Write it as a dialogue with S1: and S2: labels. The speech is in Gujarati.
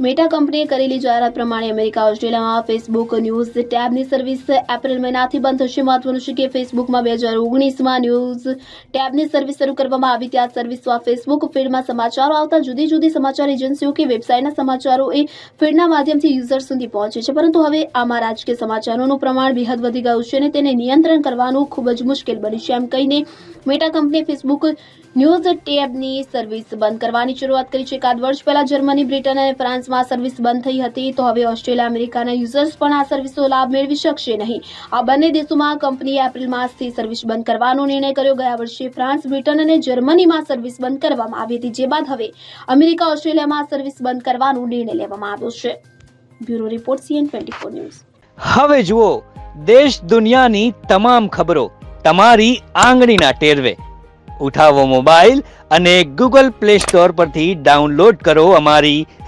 S1: મેટા કંપનીએ કરેલી જાહેરાત પ્રમાણે અમેરિકા, ઓસ્ટ્રેલિયામાં ફેસબુક ન્યૂઝ ટેબની સર્વિસ એપ્રિલ મહિનાથી બંધ થશે. મહત્વનું છે કે ફેસબુકમાં બે હજાર ઓગણીસમાં ન્યૂઝ ટેબની સર્વિસ શરૂ કરવામાં આવી. ત્યાં સર્વિસમાં ફેસબુક ફીડમાં સમાચારો આવતા. જુદી જુદી સમાચાર એજન્સીઓ કે વેબસાઇટના સમાચારો એ ફીડના માધ્યમથી યુઝર સુધી પહોંચે છે. પરંતુ હવે આમાં રાજકીય સમાચારોનું પ્રમાણ બેહદ વધી ગયું છે અને તેને નિયંત્રણ કરવાનું ખૂબ જ મુશ્કેલ બન્યું છે. એમ કહીને મેટા કંપનીએ ફેસબુક ન્યૂઝ ટેબની સર્વિસ બંધ કરવાની શરૂઆત કરી છે. એકાદ વર્ષ પહેલા જર્મની, બ્રિટન અને ફ્રાન્સમાં સર્વિસ બંધ થઈ હતી, તો હવે ઓસ્ટ્રેલિયા અમેરિકાના યુઝર્સ પણ આ સર્વિસનો લાભ મેળવી શકશે નહીં. આ બંને દેશોમાં કંપનીએ એપ્રિલ માસથી સર્વિસ બંધ કરવાનો નિર્ણય કર્યો. ગયા વર્ષે ફ્રાન્સ બ્રિટન અને જર્મનીમાં સર્વિસ બંધ કરવામાં આવી હતી. જે બાદ હવે અમેરિકા ઓસ્ટ્રેલિયામાં સર્વિસ બંધ કરવાનો નિર્ણય લેવામાં આવ્યો છે. Bureau report CN twenty news.
S2: હવે જુઓ, દેશ દુનિયાની તમામ ખબરો તમારી આંગળીના ટેરવે. ઉઠાવો મોબાઈલ અને ગૂગલ પ્લે સ્ટોર પરથી ડાઉનલોડ કરો અમારી